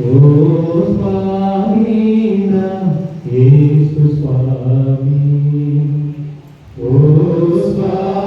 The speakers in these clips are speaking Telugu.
Os Os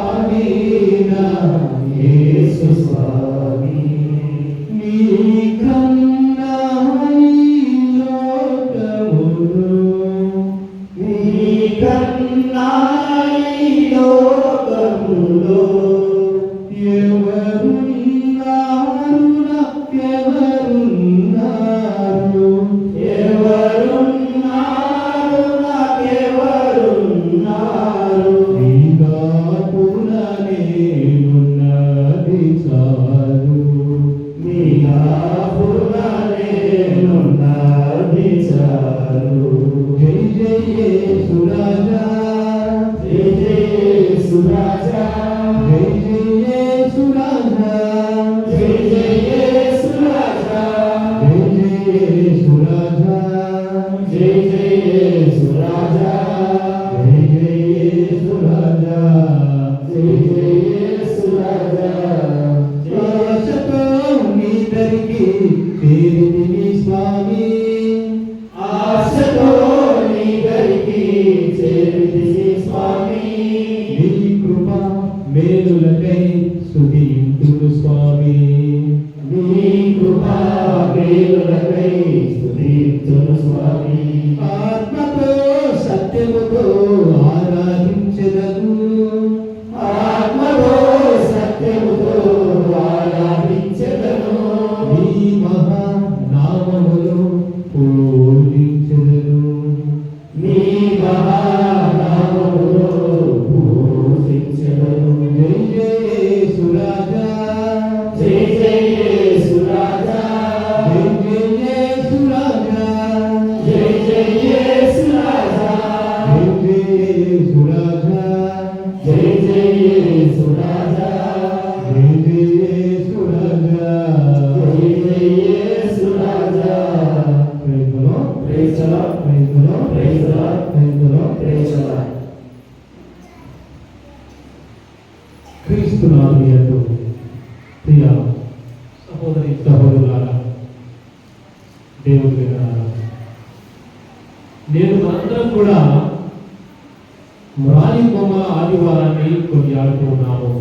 నామమునై కొనియాడుతున్నాము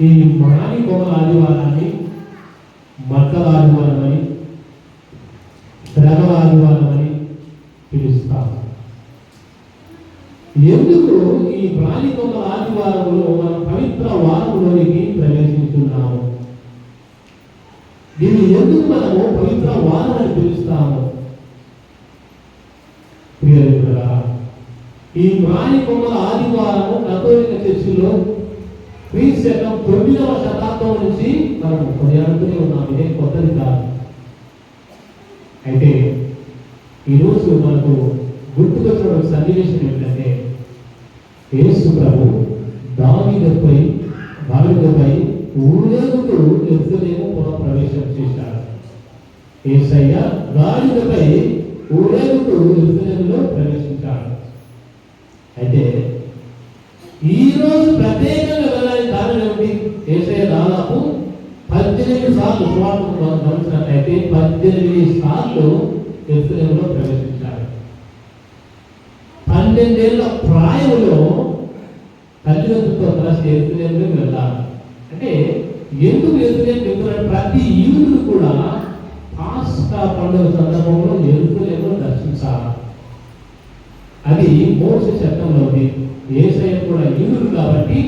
ఈ మహాని కోమల ఆదివారాన్ని మతల ఆదివారమని శ్రమల ఆదివారమని పిలుస్తాం ఎందుకు ఈ ప్రాణికోమల ఆదివారంలో మన పవిత్ర వారంలోనికి ప్రవేశిస్తున్నాము? దీన్ని ఎందుకు మనము పవిత్ర వారం అని పిలుస్తాము? శకం తొమ్మిదవ శతాబ్దం నుంచి మనం కొనియాడుతూనే ఉన్నాం. ఇదే కొత్తది కాదు. అయితే ఈరోజు మనకు గుర్తుకొచ్చిన ఒక సన్నివేశం ఏంటంటే యేసు ప్రభు దావిదపై బాలుడిపై ఊరేగుతూ ఎరుసలేము పునః ప్రవేశం చేశారు ఏసయ్య దావిదపై ఊరేగుతూ ఎరుసలేములో ప్రవేశించాడు. అయితే ఈ రోజు ప్రత్యేకంగా వెళ్ళాలి కారణం ఏమిటి? ఏసే దాదాపు పద్దెనిమిది సార్లు సువార్తను గమనించినట్లయితే పద్దెనిమిది సార్లు ఎరుసలేములో ప్రవేశించాడు. పన్నెండేళ్ళ ప్రాయంలో తల్లిదండ్రులతో కలిసి ఎరుసలేములో వెళ్ళాలి అంటే ఎందుకు ఎరుసలేం వెళ్తున్నారు ప్రతి యూదుడు కూడా పాస్కా పండుగ సందర్భంలో ఎరుసలేములో దర్శించాలి. అది మోస చట్టంలో ఉంది ఏసఐ కూడా యూదుడు కాబట్టి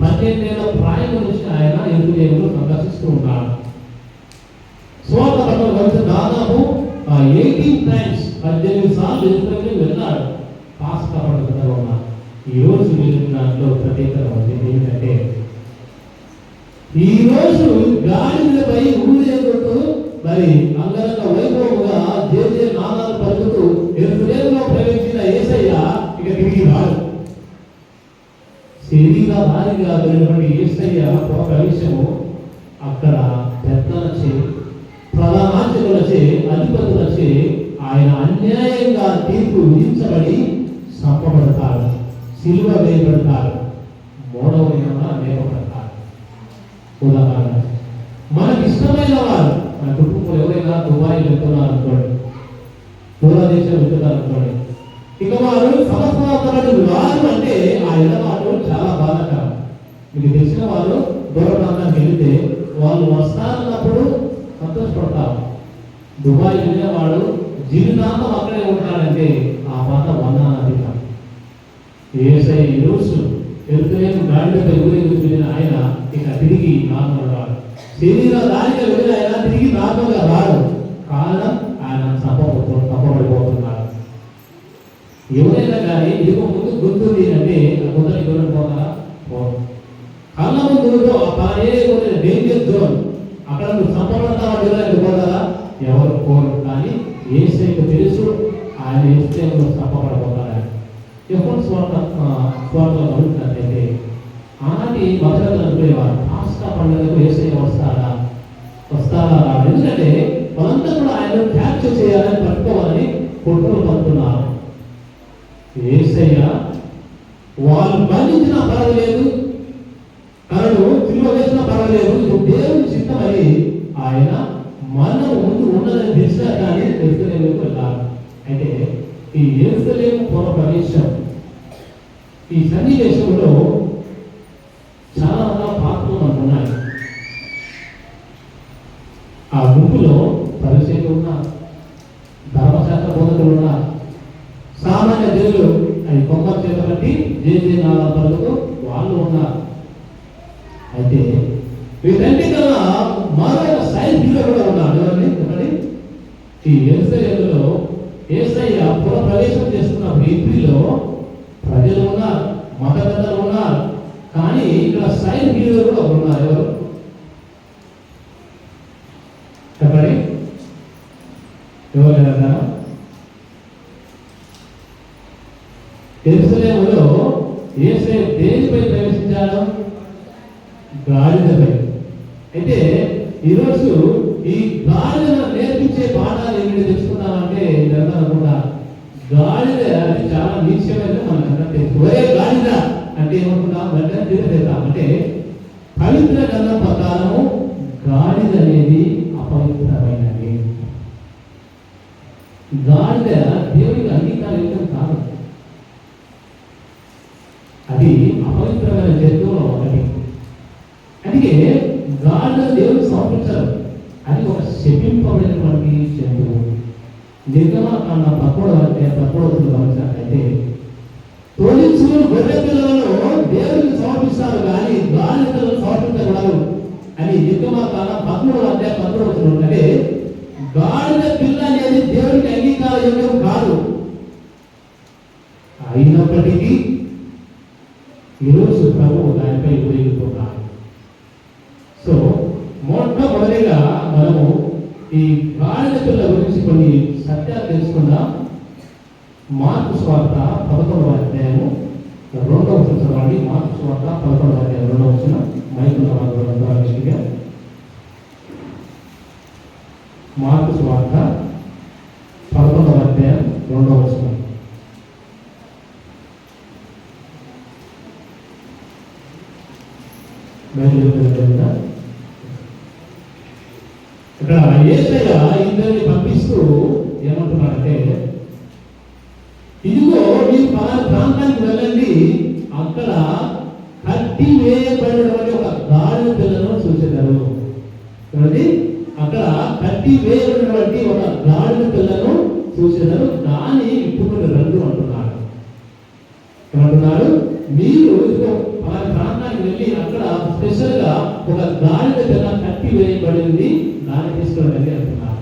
పద్దెనిమిదేళ్ళ ప్రాయం వచ్చిన ఆయన ఎదుగుదేవులు సందర్శిస్తూ ఉంటాడు. సువార్త పట్ల వలస దాదాపు ఎయిటీన్ టైమ్స్ పద్దెనిమిది సార్లు ఎదుగుదలకి వెళ్ళాడు. పాస్ కావడం తర్వాత ఈరోజు వెళ్ళిన దాంట్లో ప్రత్యేకత ఉంది. ఏంటంటే ఈరోజు గాలి మీదపై ఊరేగుతూ మరి అంగరంగ వైభవం సిలువ వేయబడతారు. మూడవ నియమన లేపబడతారు ఉదాహరణ. మనకి ఇష్టమైన మన కుటుంబంలో ఎవరైనా దుబాయ్ వెళ్తున్నారు అనుకోండి దూరదేశం వెళ్తున్నారు అనుకోండి ఇక వారు సంవత్సరాలు వారు అంటే ఆ ఎడబాటు చాలా బాధాకరం. మీకు తెలిసిన వాళ్ళు దూర వెళితే వాళ్ళు వస్తారన్నప్పుడు సంతోషపడతారు. దుబాయ్ వెళ్ళేవాడు జీవితాంతం అక్కడే ఉంటాడంటే ఆ పాట వందనాధికం ఏసై ఈరోజు ఎరుతులేని గాడిపై ఊరేగి వెళ్ళిన ఆయన ఇక తిరిగి నార్మల్ రాడు. శరీర దానిగా వెళ్ళిన ఆయన తిరిగి నార్మల్గా రాడు. కారణం ఆయన తప్ప తప్పబడిపోతున్నారు ఎవరైనా కానీ ఇదిగో ముందు గుర్తుంది అంటే ఆ ముందర ఎవరైనా పోతారా? పోదు కళ్ళ ముందుతో ఆ పనే కొన్ని డేంజర్ జోన్. అక్కడ నువ్వు సంపడతావా ఎవరైనా పోతారా ఎవరు పోరు. కానీ ఏసైకు తెలుసు ఆయన ఇస్తే తప్పబడబోతారా ఎప్పుడు స్వార్థ స్వార్థలో అడుగుతున్నట్లయితే ఆనాటి భద్రతలు అనుకునేవారు. ఆస్థా పండుగకు వేసే వస్తారా వస్తారా రాడు ఎందుకంటే వాళ్ళంతా కూడా ఆయన క్యాప్చర్ చేయాలని పట్టుకోవాలని కుట్రలు పడుతున్నారు. ఏసయ్య వాళ్ళు బంధించినా పర్వాలేదు. కరడు తిరుగు వేసినా పర్వాలేదు. ఇది దేవుని చిత్తమని ఆయన మనం ముందు ఉన్నదని తెలిసినా కానీ తెలుసుకునేందుకు అయితే ఈ ఎరుసలేము పొర ప్రవేశం ఈ సన్నివేశంలో చాలా పాత్రలు మనకు ఉన్నాయి ఆ గుంపులో పరిచయం ఉన్న ధర్మశాస్త్ర బోధకులు ఉన్న సామాన్య జనులు అవి కొమ్మలు చేతబట్టి జేజే నాలా పలుకుతూ వాళ్ళు ఉన్నారు. అయితే వీటంటి కన్నా మరొక సైన్స్ కూడా ఉన్నాడు ఎవరండి? ఈ ఎరుసలేములో ఏసయ్య పుర ప్రవేశం చేస్తున్న బీపీలో ప్రజలు ఉన్నారు మత పెద్దలు ఉన్నారు కానీ ఇక్కడ సైన్ హీరో కూడా ఉన్నారు. ఎవరు? చెప్పండి. ఎవరు లేదా ఎరుసలేములో ఏసే దేనిపై ప్రవేశించాడు? గాడిదపై. నిర్గమ కాండ పక్కడు ఏసయ్య ఇద్దరిని పంపిస్తూ ఏమంటున్నాడంటే ఇదిగో మీరు ప్రాంతానికి వెళ్ళండి. అక్కడ కట్టి వేయబడినటువంటి ఒక గాడిద పిల్లను చూసేదారు చూడండి అక్కడ కట్టి వేయబడినటువంటి ఒక గాడిద పిల్లను చూసేదారు దాని ఇప్పుడు రంగు అంటున్నాడు. ఏమంటున్నారు మీరు ఇదిగో ప్రాంతానికి వెళ్ళి అక్కడ స్పెషల్గా ఒక గాడిద పిల్ల కట్టి వేయబడింది. దాన్ని తీసుకురండి అంటున్నారు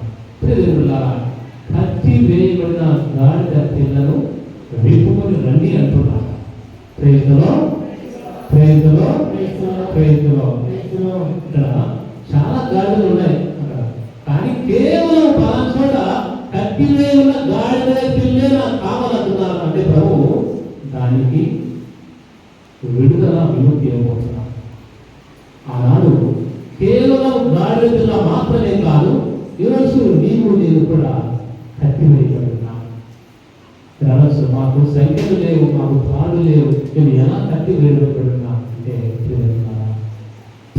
కత్తి వేయబడిన గాడిద పిల్లను విప్పుకొని రండి అంటున్నారు ప్రేతలో ప్రేతలో ప్రేతలో ఇక్కడ చాలా గాడిదలు ఉన్నాయి అక్కడ. కానీ కేవలం పలానా చోట కట్టి వేయున్న గాడిద పిల్లే నాకు కావాలంటున్నారు అంటే ప్రభు దానికి విడుదల విముక్తి ఇవ్వబోతున్నాం ఆనాడు కేవలం గాడిద మాత్రమే కాదు ఈరోజు నీవు నేను కూడా కట్టివేయబడున్నా రహస్యం మాకు సంఖ్యలు లేవు మాకు తాడు లేవు నేను ఎలా కట్టివేయబడున్నా అంటే ప్రియమైన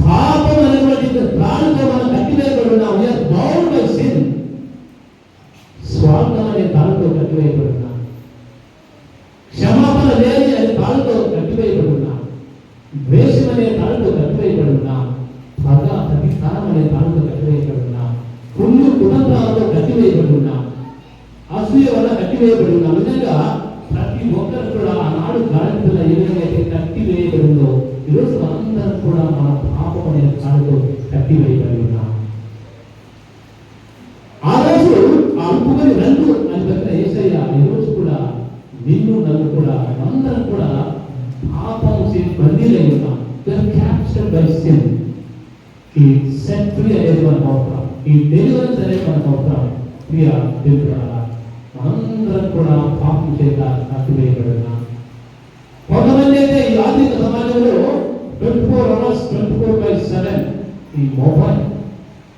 పాపం అనేటువంటి త్రాడుతో మనం కట్టి వేయబడున్నాం వీఆర్ బౌండ్ శత్రుత్వాలతో కట్టివేయబడి ఉన్నాం అసూయ వల్ల కట్టివేయబడి ఉన్నాం విధంగా ప్రతి ఒక్కరు కూడా ఆనాడు గాడిదల ఏ విధంగా అయితే కట్టివేయబడి ఉందో ఈరోజు అందరం కూడా మన పాపం అనే కాడుతో కట్టివేయబడి ఉన్నాం ఆ రోజు ఆ ఉప్పుకొని రంగు అని చెప్పిన ఏసయ్య ఈరోజు కూడా నిన్ను నన్ను కూడా అందరం కూడా పాపం చేసి బందీలై ఉన్నాం క్యాప్చర్ బై సిన్ ఈ సెట్ ఫ్రీ అనేది మనకు అవసరం ఈ డెలివరెన్స్ అనేది మనకు అవసరం ప్రియ దేవుడు మనందరం కూడా పాపం చేత కట్టివేయబడిన కొంతమంది అయితే ఈ ఆధునిక సమాజంలో twenty four hours twenty four by seven ఈ మొబైల్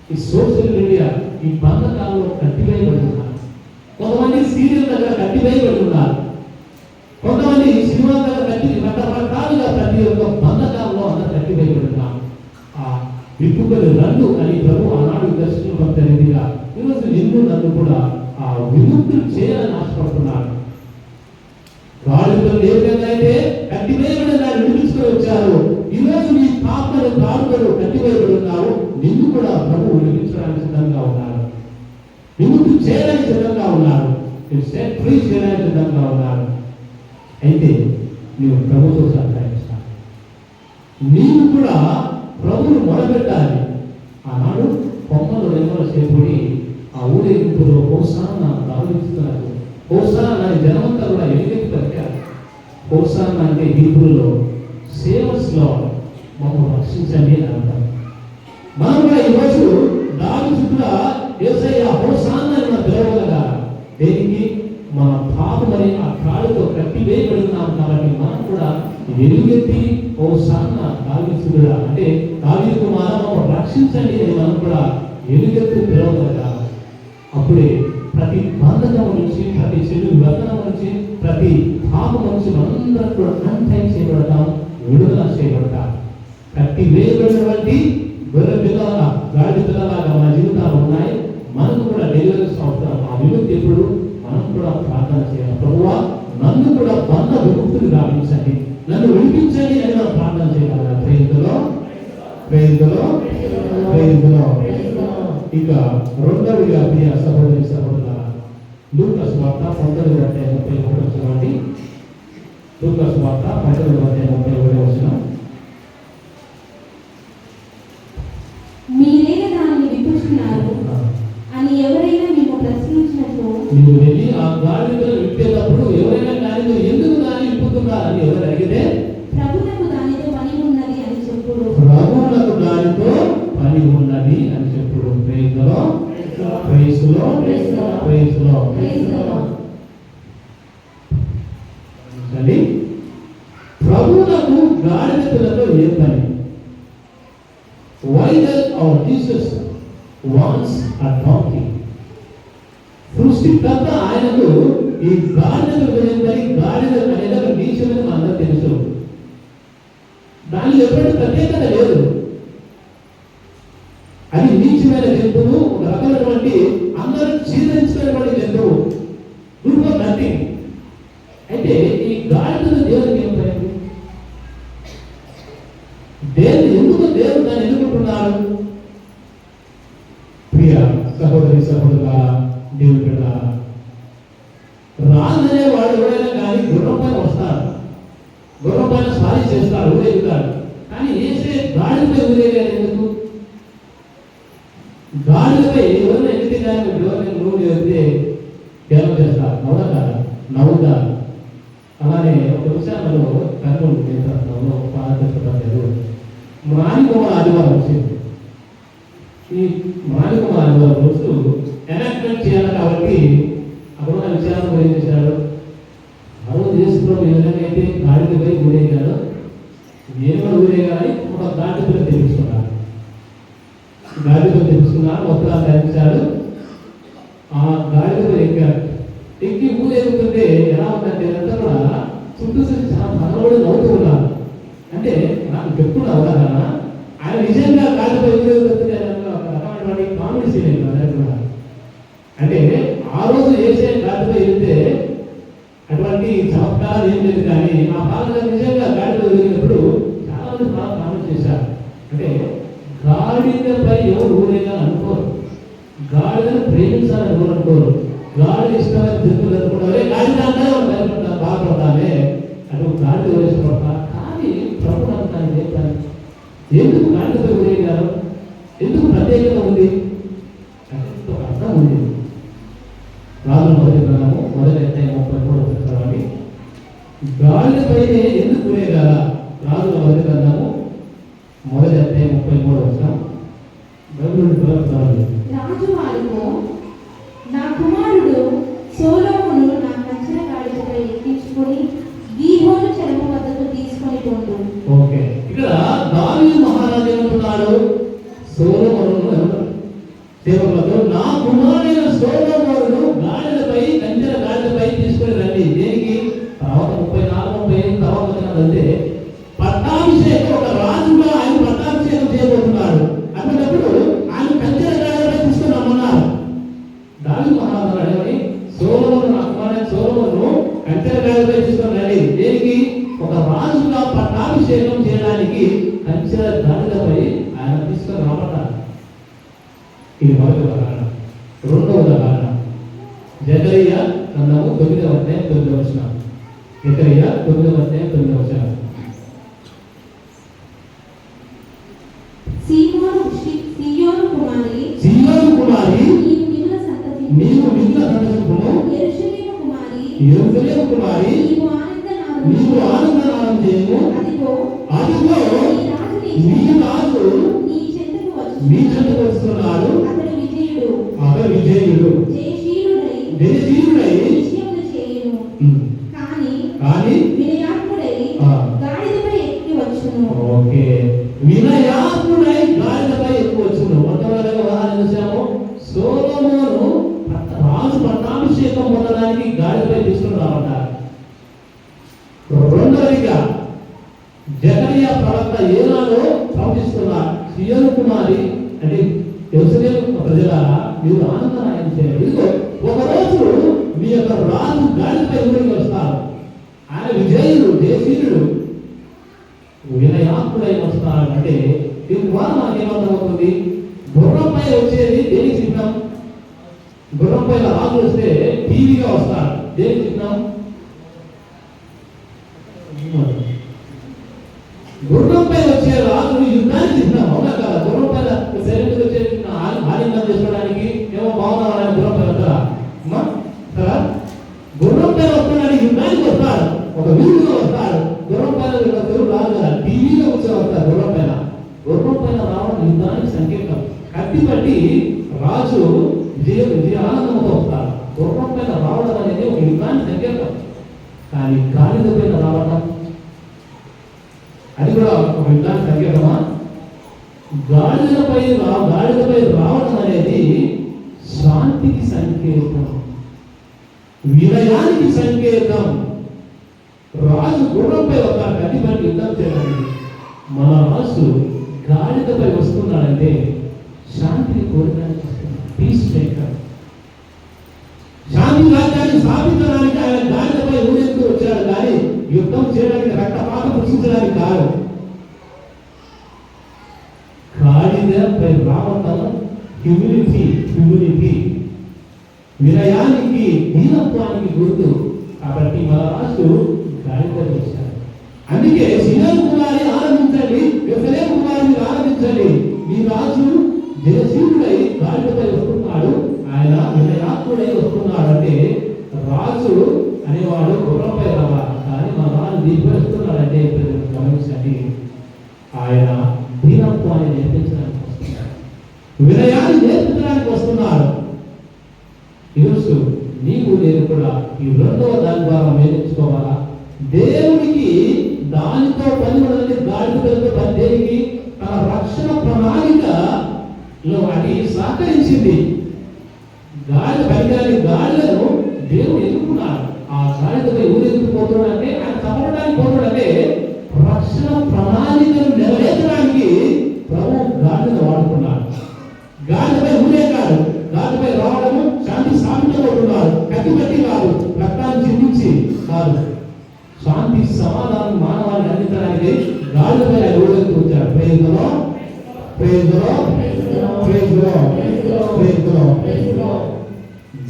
ఈ సోషల్ మీడియా ఈ బంధకాల్లో కట్టివేయబడుతున్నారు. కొంతమంది సీరియల్ దగ్గర కట్టివేయబడుతున్నారు. కొంతమంది సినిమా దగ్గర కట్టి రకరకాలుగా ప్రతి ఒక్క బంధకాల్లో అందరూ కట్టివేయబడుతున్నారు. ఆ విప్పుకలు రండు అని ప్రభు ఆనాడు దర్శనం రీతిగా ఈరోజు నిన్ను నన్ను కూడా ఆ విముక్తులు చేయాలని ఆశపడుతున్నారు. వాళ్ళు ఏ విధంగా అయితే కట్టివేయబడిన దాన్ని విడిపించుకొని వచ్చారు ఈరోజు రోజు నీ పాపను కట్టివేయబడి ఉన్నావు నిన్ను కూడా ప్రభు విడిపించడానికి సిద్ధంగా ఉన్నాడు విముక్తి చేయడానికి సిద్ధంగా ఉన్నాడు సెట్ ఫ్రీ చేయడానికి సిద్ధంగా ఉన్నాడు అయితే నీవు ప్రభుతో సహకరిస్తాను. నీవు కూడా ప్రభువును మొదలెట్టాలి ఆనాడు కొమ్మలు రెండవ సేపుడి ఆ ఊరేగింపులో హోసాన ప్రారంభిస్తున్నారు హోసాన అని జనమంతా కూడా ఎలుగెత్తి పలికారు హోసాన అంటే హీబ్రూలో సేవస్లో మమ్మల్ని రక్షించండి అని అంటాం మనం కూడా ఈరోజు దాని చుట్టూ వ్యవసాయ హోసాన అని మనం పిలవగలగా దేనికి మన పాపమని ఆ కాళ్ళతో కట్టి వేయబడుతున్నాం కాబట్టి మనం కూడా ఎలుగెత్తి ఓ సాన్న దావిసుడా అంటే దావి కుమారము రక్షించండి అని మనం కూడా ఎలుగెత్తి పిలవగలగా అప్పుడే ప్రతి బంధకం నుంచి ప్రతి చెడు వ్యసనం నుంచి ప్రతి పాపం నుంచి మనందరం కూడా అన్టైం చేయబడతాం విడుదల చేయబడతాం. కట్టి వేయబడినటువంటి గొర్రె పిల్లల గాడి పిల్లలాగా మన జీవితాలు ఉన్నాయి. మనకు కూడా డెలివరీ అవసరం ఆ విముక్తి ఎప్పుడు? మనం కూడా ప్రార్థన చేయాలి. ప్రభువా నన్ను కూడా బంధ విముక్తులు గావించండి. నన్ను విడిపించండి అని మనం ప్రార్థన చేయాలి? ప్రేమిలో ప్రేమిలో ప్రేమిలో ఇక రెండవదిగా ప్రియ సహోదరి సహోదరుల లూకస్ వార్త పంతొమ్మిది వందల ముప్పై ఒకటి చూడండి లూకస్ వార్త పంతొమ్మిది వందల ముప్పై ఒకటి వచ్చిన మీరే విప్పుచున్నారు అని ఎవరైనా మీకు ప్రశ్నించినట్లు నువ్వు వెళ్ళి ఆ గాడిదలు విప్పేటప్పుడు ఎవరైనా నువ్వు ఎందుకు దాన్ని విప్పుతున్నారని ఎవరు అడిగితే ప్రభులకు దానితో పని ఉన్నది అని చెప్పుడు. ప్రభువులకు దానితో పని ఉన్నది అని చెప్పుడు. ప్రేసులో ప్రేసులో ప్రేసులో అండి ప్రభువులకు గాడిదలతో ఏ పని why does our Jesus wants a donkey సృష్టికర్త ఆయనకు ఈ గాడిద విభజింపని గాడిద అనేది ఒక నీచమని మనందరూ తెలుసు దానిలో ఎటువంటి ప్రత్యేకత లేదు అది నీచమైన జంతువు ఒక రకమైనటువంటి అందరూ చీరించినటువంటి జంతువు గుడ్ ఫర్ నథింగ్ అయితే ఈ గాడిదలు దేవునికి ఏం పని దేవుడు ఎందుకు దేవుడు దాన్ని ఎన్నుకుంటున్నాడు ప్రియ సహోదరి సహోదరుల దేవుడు బిడ్డ రాజనే వాడు ఎవరైనా కానీ గుర్రం పైన వస్తాడు గుర్రం పైన స్వారీ చేస్తాడు ఊరేగుతాడు కానీ ఏసే గాడిపై ఊరేగాడు ఎందుకు గాడిపై ఎవరైనా ఎక్కితే కానీ ఎవరైనా నువ్వు వెళ్తే ధ్యానం చేస్తారు నవ్వుతా కాదా నవ్వుతారు అలానే ఒక విషయాలలో కర్నూలు నేతృత్వంలో పాదపడ్డారు మానికొమ్మ ఆదివారం వచ్చింది? ఈ మానికొమ్మ ఆదివారం రోజు ఎనాక్ట్మెంట్ చేయాలి కాబట్టి అప్పుడు ఆ విచారణ ఏం చేశాడు? ఆ రోజు చేసుకున్న ఏ గాడికి పోయి ఊరేగాడు. నేను కూడా ఊరేగాలి ఒక గాడి పిల్ల తెప్పించుకున్నాడు గాడి పిల్ల తెప్పించుకున్నాడు మొత్తం ధరించాడు ఆ గాడిలో ఎక్కాడు. ఎక్కి ఊరేగుతుంటే ఎలా ఉందంటే అంతా కూడా చుట్టూ చూసి చాలా మనవాడు నవ్వుతూ ఉన్నారు అంటే నాకు చెప్పుకున్న అవగాహన నిజంగా కాదు ఇరవై అంటే ఆ రోజు ఏసే కాదు వెళ్తే అటువంటి చమత్కారాలు ఏం లేదు కానీ ఆ పాలన నిజంగా గాడిలో వెళ్ళినప్పుడు చాలా మంది బాగా కామెంట్ చేశారు. అంటే గాడిదపై ఎవరు ఊరేగా అనుకోరు. గాడిదను ప్రేమించాలని ఎవరు అనుకోరు. గాడి కుమారుడు సోలోమును నా కంచెల కాడిపై ఎక్కించుకొని గీహోను చెరువు వద్దకు తీసుకొని పోతాడు ఓకే ఇక్కడ Maria యొక్క రాజు గాలిపై ఊరికి వస్తారు ఆయన విజయుడు దేశీయుడు వినయాత్ముడై వస్తారు అంటే దీని ద్వారా మనకి ఏమర్థమవుతుంది గుర్రంపై వచ్చేది దేనికి చిహ్నం? గుర్రంపై రాజు వస్తే టీవీగా వస్తారు దేనికి చిహ్నం? దాని తగ్గమా గాడిదపై రా గాడిదపై రావడం అనేది శాంతికి సంకేతం వినయానికి సంకేతం. రాజు గుర్రంపై ఒక కదిపని యుద్ధం చేయాలి. మన రాజు గాడిదపై వస్తున్నాడంటే శాంతిని కోరడానికి పీస్ మేకర్ శాంతి రాజ్యాన్ని స్థాపించడానికి ఆయన గాడిదపై ఊరేగుతూ పేరు హ్యూమిలిటీ హ్యూమిలిటీ వినయానికి దీనత్వానికి గుర్తు. కాబట్టి మన రాజు దారిద్ర్యం అందుకే సినర్ కుమారి ఆరంభించండి విఫలేం కుమారిని ఆరంభించండి. మీ రాజు జయశీలుడై దారిద్ర్యపై వస్తున్నాడు. ఆయన వినయాత్ముడై వస్తున్నాడు అంటే రాజు అనేవాడు గుర్రం விரைய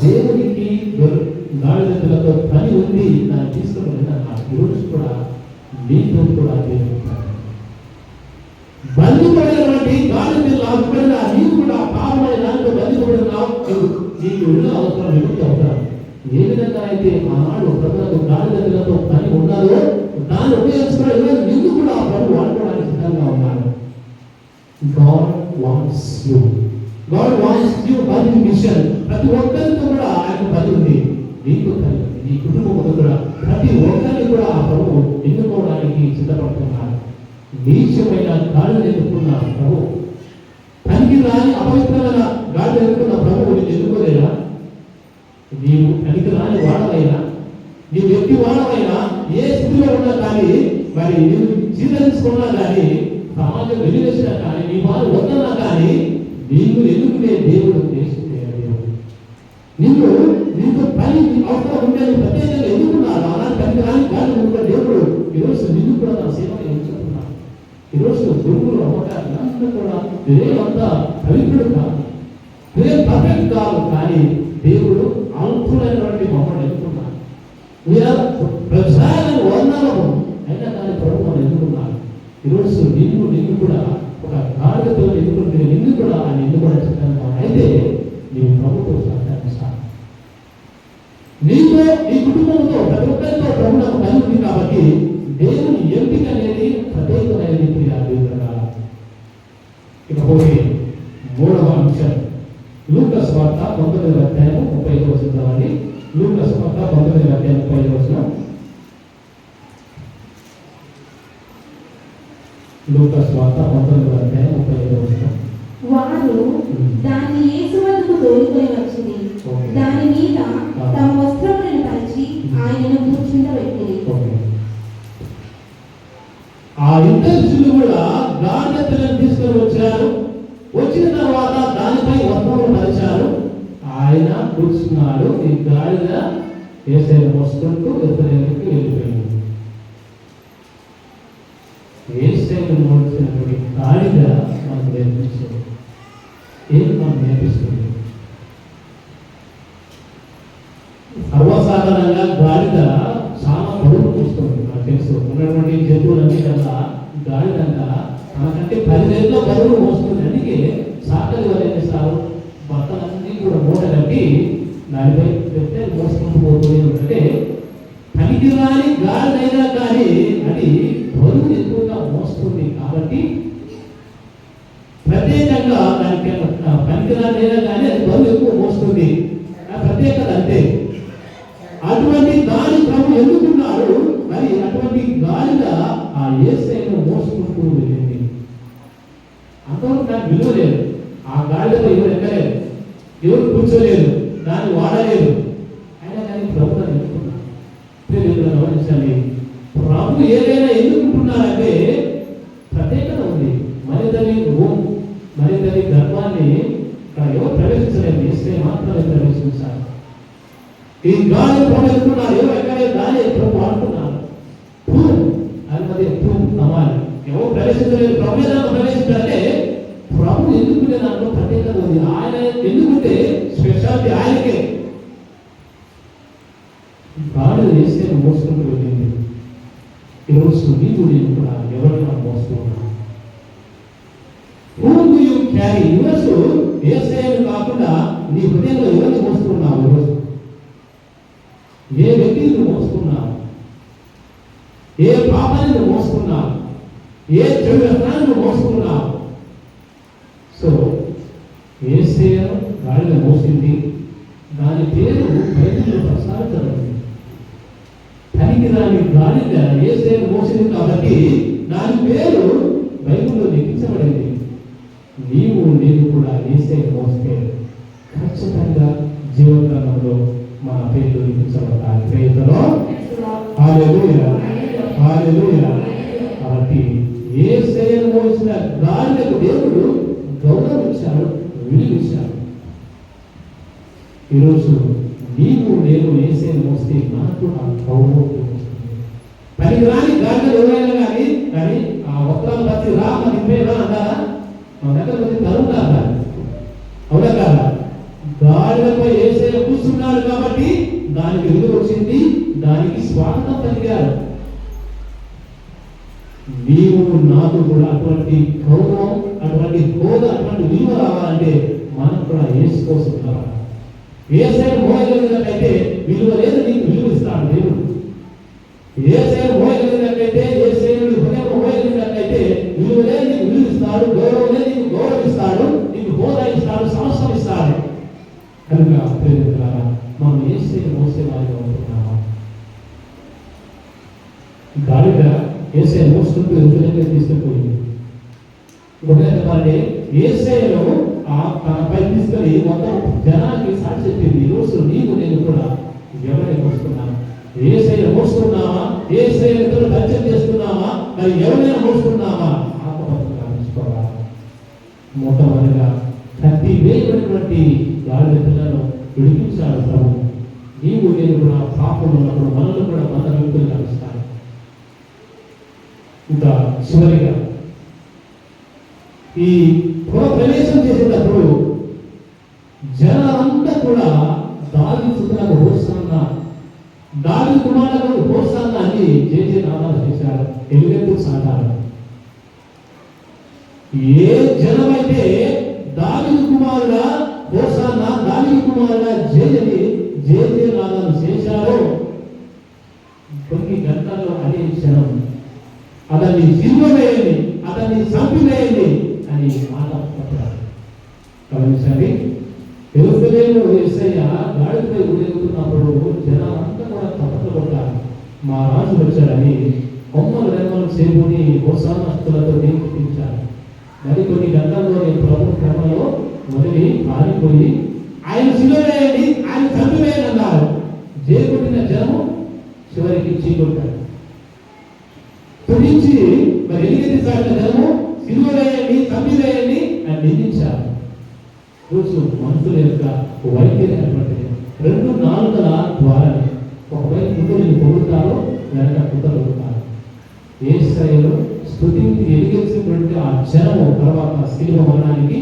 దేవునికి గాడిదలతో పని ఉంది నన్ను తీసుకుని ఆ ఈరోజు కూడా మీతో కూడా దేవుడు బంధిపడినటువంటి గాడిదలు ఆకుపడిన నీవు కూడా పాపమైన దాంతో బంధిపడిన నీకు వెళ్ళిన అవసరం ఎందుకు చెప్తాను ఏ విధంగా అయితే ఆనాడు ప్రభుత్వం గాడిదలతో పని ఉన్నదో దాన్ని ఉపయోగించుకోవడం ఎందుకు కూడా ప్రభు God wants you God wants you by mission ప్రతి ఒక్కరితో కూడా ఆయన పని ఉంది. నీకు పని నీ కుటుంబం కూడా. ప్రతి ఒక్కరిని కూడా ఆ ప్రభు ఎన్నుకోవడానికి సిద్ధపడుతున్నారు నీచమైన గాలి ఎన్నుకున్న ప్రభు. తనకి రాని అపవిత్రమైన గాలి ఎన్నుకున్న ప్రభు నేను ఎన్నుకోలేదా? నీవు తనకి రాని వాడవైనా నీవు వ్యక్తి వాడవైనా ఏ స్థితిలో ఉన్నా కానీ మరి నీవు జీవించుకున్నా కానీ సమాజం వెలివేసినా కానీ నీ వారు వద్దన్నా కానీ నీవు ఎన్నుకునే దేవుడు చేసుకునే దేవుడు నిన్ను నీకు పని అవసరం ఉండే ప్రత్యేకంగా ఎన్నుకున్నారు అలాంటి పనికి రాని గాలి ఎన్నుకున్న దేవుడు ఈరోజు నిన్ను కూడా నా సేవకు ఎన్నుకుంటున్నాను ఈరోజు దేవుడు అవకాశం అందరూ కూడా దేవంతా పవిత్రుడు కాదు. నేను పర్ఫెక్ట్ కాదు కానీ దేవుడు అనుకూలమైనటువంటి మమ్మల్ని ఎన్నుకున్నాడు వీఆర్ ప్రజలను వందనము అయినా కానీ ప్రభు మనం ఎన్నుకున్నాడు ఈరోజు నిన్ను నిన్ను కూడా ఒక గాడితో ఎన్నుకుంటే నిన్ను కూడా ఆయన ఎన్నుకోవడం సిద్ధంగా అయితే నీవు ప్రభుత్వం సంతానిస్తాను నీతో నీ కుటుంబంతో ప్రతి ఒక్కరితో ప్రభు నాకు పని కాబట్టి దేవుని ఎంపిక అనేది ప్రత్యేకమైనది ప్రియా దేవుడు ఇకపోతే మూడవ అంశం. లూకస్ వార్త పంతొమ్మిది అధ్యాయం ముప్పై ఐదు వచ్చిందామని లూకస్ వార్త పంతొమ్మిది అధ్యాయం ముప్పై ఐదు వచ్చిన లూకస్ వార్త పంతొమ్మిది అధ్యాయం ముప్పై ఐదు వచ్చిన వారు దాన్ని యేసు వద్దకు తోలుకొని వచ్చింది. దాని మీద తమ వస్త్రములను పరిచి ఆయనను కూర్చుండబెట్టింది. ఆ శిష్యులు కూడా గాడిదలను తీసుకొని వచ్చారు. వచ్చిన తర్వాత దానిపై వస్త్రములు పరిచారు. ఆయన కూర్చున్నాడు. ఈ గాడిద ఏసైన మోసుకుంటూ ఎదురేకి వెళ్ళిపోయింది. ఏసైన మోసినటువంటి గాడిద మనకు నేర్పిస్తుంది ఏది మనం నేర్పిస్తుంది? సర్వసాధారణంగా గాలిద చాలా బరువు చూస్తుంది నాకు తెలుసు. ఉన్నటువంటి జంతువులన్నీ కల్లా గాడిద అంట మనకంటే పదివేలలో బరువు మోస్తుంది. అందుకే సాకలి వారు ఏం చేస్తారు బట్టలన్నీ కూడా మూట కట్టి దానిపై మరింతని మరింతని ఓం గర్భాన్ని ఎవరు ప్రవేశించలేదు. ఇస్తే మాత్రమే ప్రవేశించాలి. ఈ గాలి ప్రవేశిస్తున్నారు ఎవరు ఎక్కడే గాలి? ప్రభు వాడుతున్నారు భూమ్ అది మరి భూమ్ ఎవరు ప్రవేశించలేదు. ప్రభు ఏదైనా ప్రవేశించాలంటే ప్రభు ఎందుకుంటే దాంట్లో ప్రత్యేకత ఉంది? ఆయన ఎందుకుంటే స్పెషాలిటీ ఆయనకే. గాలి వేస్తే మోసుకుంటూ వెళ్ళింది? ఈరోజు నీవు నేను కూడా ఎవరిని మనం మోస్తున్నాం Whom do you carry? ఈరోజు ఏసైను కాకుండా నీ హృదయంలో ఎవరిని మోసుకున్నావు ఈరోజు ఏ వ్యక్తిని నువ్వు మోసుకున్నావు ఏ పాపాన్ని నువ్వు మోసుకున్నావు ఏ చెడు వ్యసనాన్ని నువ్వు మోసుకున్నావు సో ఏసేను గాలిలో మోసింది. దాని పేరు బైబిల్లో ప్రస్తావించబడింది పనికి రాని గాలిగా వేసే మోసింది కాబట్టి దాని పేరు బైబిల్లో లిఖించబడింది నీవు నేను కూడా ఏసే మోస్తే. ఖచ్చితంగా జీవగ్రంథంలో మన పేర్లు లిఖించబడతాయి ప్రేతలో కాబట్టి ఏ శరీరం మోసిన దానికి దేవుడు గౌరవించాడు విలువించాడు ఈరోజు నీవు నేను వేసే మోస్తే నాకు ఆ గౌరవం వస్తుంది పనికి రాని గాలిలో ఎవరైనా కానీ కానీ ఆ వస్త్రాలు ప్రతి రా మన అంటారా? మన దగ్గర ప్రతి తరువుతారా అవునా గాడిదపై ఏసే కూర్చున్నారు కాబట్టి దానికి విలువ వచ్చింది దానికి స్వాగతం పలికారు. నీవు నాకు కూడా అటువంటి గౌరవం అటువంటి బోధ అటువంటి విలువ రావాలంటే మనం కూడా ఏసు కోసం రావాలి ఏ మోయగలిగినట్లయితే విలువ లేదు నీకు విలువ ఇస్తాడు దేవుడు ఏ మోయగలిగినట్లయితే ఏ సైడ్ హృదయం నీకు విలువ ఇస్తాడు గౌరవనే నీకు గౌరవిస్తాడు నీకు హోదా ఇస్తాడు సంవత్సరం ఇస్తాడు కనుక ప్రేమితులారా మనం ఏసే మోసే వారిగా ఉంటున్నామా? గాలిద ఏసే మోసుకుంటూ ఎదురుగా తీసుకుపోయింది. ఒకటే చెప్పాలంటే ఏసైలో ఆ తన పై తీసుకొని మొత్తం జనానికి సాక్షి చెప్పింది. ఈ రోజు నీవు నేను కూడా ఎవరైనా మోసుకున్నాను ఏసైన మోసుకున్నావా? ఏసైతో పరిచయం చేస్తున్నావా మరి ఎవరైనా మోసుకున్నావా? ఆత్మహత్య గమనించుకోవాలి మొట్టమొదటిగా ప్రతి వేయబడినటువంటి గాడిద పిల్లలను విడిపించాడు ప్రభు. నీవు నేను కూడా పాపలు ఉన్నప్పుడు మనల్ని కూడా మన వ్యక్తులు కలుస్తాను ఇంకా చివరిగా ఈ గృహ ప్రవేశం చేసేటప్పుడు జనాలంతా కూడా దావి సుతులకు హోసాన్న దాని కుమారులకు హోసాన్న అని చేసే నామాలు చేశారు ఎలుగెత్తు సాధారణ ఏ జనమైతే దాని కుమారుగా హోసాన్న దాని కుమారుగా జేజని జేజే నాదాలు చేశారో కొన్ని గంటల్లో అదే క్షణం. అతన్ని సిలువ అతన్ని చంపివేయండి అని మాట పట్టారు గమనించండి తెలుగుదేవుడు ఎస్ఐ గాడిపై ఊరేగుతున్నప్పుడు జనం అంతా కూడా తప్పట్లు కొట్టారు మా రాజు వచ్చారని బొమ్మలు రెమ్మలు చేరుకుని హోసానస్తులతో నియమించారు మరికొన్ని గంటల్లోని ప్రభు క్రమంలో మొదటి పారిపోయి ఆయన శిలువేయండి ఆయన చంపివేయండి అన్నారు. జయకొట్టిన జనము చివరికి చీకొట్టారు. తుడించి మరి ఎలిగెత్తి సాగిన జనము సిలువ వేయండి అని నిందించారు. రోజు మనుషుల యొక్క వైఖరి అటువంటిది రెండు నాలుగుల ద్వారా ఒకవైపు కుటుంబం పొగుతారో వెనక కుటుంబం ఏ స్థాయిలో స్థుతించి ఎదిగించినటువంటి ఆ జనము తర్వాత శిలువ మరణానికి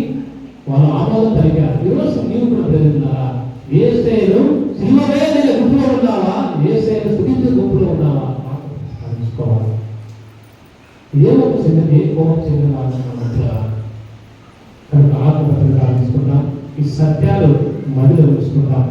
వాళ్ళు ఆమోదం పలికారు ఈరోజు నీవు కూడా ప్రజలున్నారా ఏ స్థాయిలో శిలువ వేయని గుంపులో ఉన్నావా? ఏ స్థాయిలో స్థుతించే గుంపులో ఉన్నావా? తెలుసుకోవాలి ఏమొక చెందిన ఏ కోపం చెందిన వాళ్ళు కనుక ఆత్మహత్య తీసుకుంటాం ఈ సత్యాలు మదిలో ఉంచుకుంటాం